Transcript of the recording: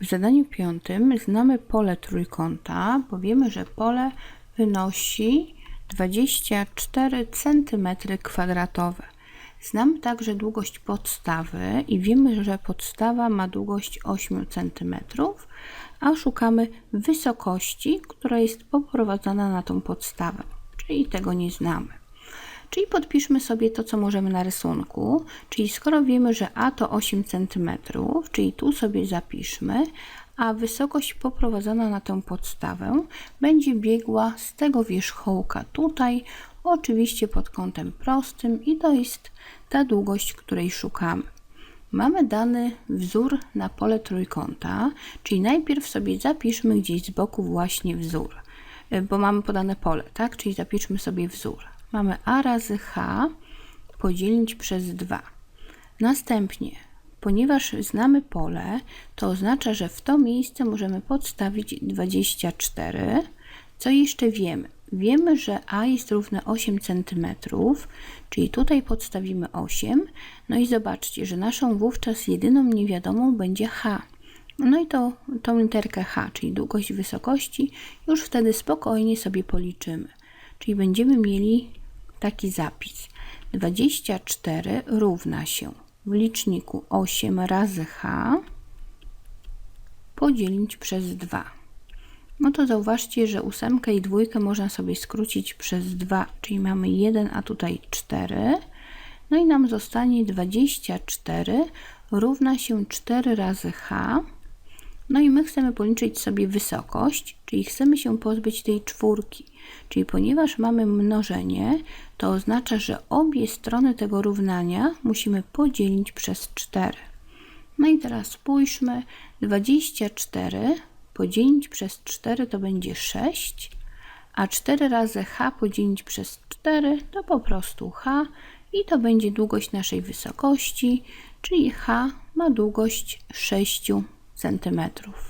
W zadaniu piątym znamy pole trójkąta, bo wiemy, że pole wynosi 24 cm kwadratowe. Znamy także długość podstawy i wiemy, że podstawa ma długość 8 cm, a szukamy wysokości, która jest poprowadzona na tą podstawę, czyli tego nie znamy. Czyli podpiszmy sobie to, co możemy na rysunku. Czyli skoro wiemy, że A to 8 cm, czyli tu sobie zapiszmy, a wysokość poprowadzona na tę podstawę będzie biegła z tego wierzchołka tutaj, oczywiście pod kątem prostym i to jest ta długość, której szukamy. Mamy dany wzór na pole trójkąta, czyli najpierw sobie zapiszmy gdzieś z boku właśnie wzór, bo mamy podane pole, tak? Czyli zapiszmy sobie wzór. Mamy a razy h podzielić przez 2. Następnie, ponieważ znamy pole, to oznacza, że w to miejsce możemy podstawić 24. Co jeszcze wiemy? Wiemy, że a jest równe 8 cm, czyli tutaj podstawimy 8. No i zobaczcie, że naszą wówczas jedyną niewiadomą będzie h. No i to, tą literkę h, czyli długość wysokości, już wtedy spokojnie sobie policzymy. Czyli będziemy mieli taki zapis. 24 równa się w liczniku 8 razy h podzielić przez 2. No to zauważcie, że ósemkę i dwójkę można sobie skrócić przez 2, czyli mamy 1, a tutaj 4. No i nam zostanie 24 równa się 4 razy h. No i my chcemy policzyć sobie wysokość, czyli chcemy się pozbyć tej czwórki. Czyli ponieważ mamy mnożenie, to oznacza, że obie strony tego równania musimy podzielić przez 4. No i teraz spójrzmy, 24 podzielić przez 4 to będzie 6, a 4 razy h podzielić przez 4 to po prostu h i to będzie długość naszej wysokości, czyli h ma długość 6 centymetrów.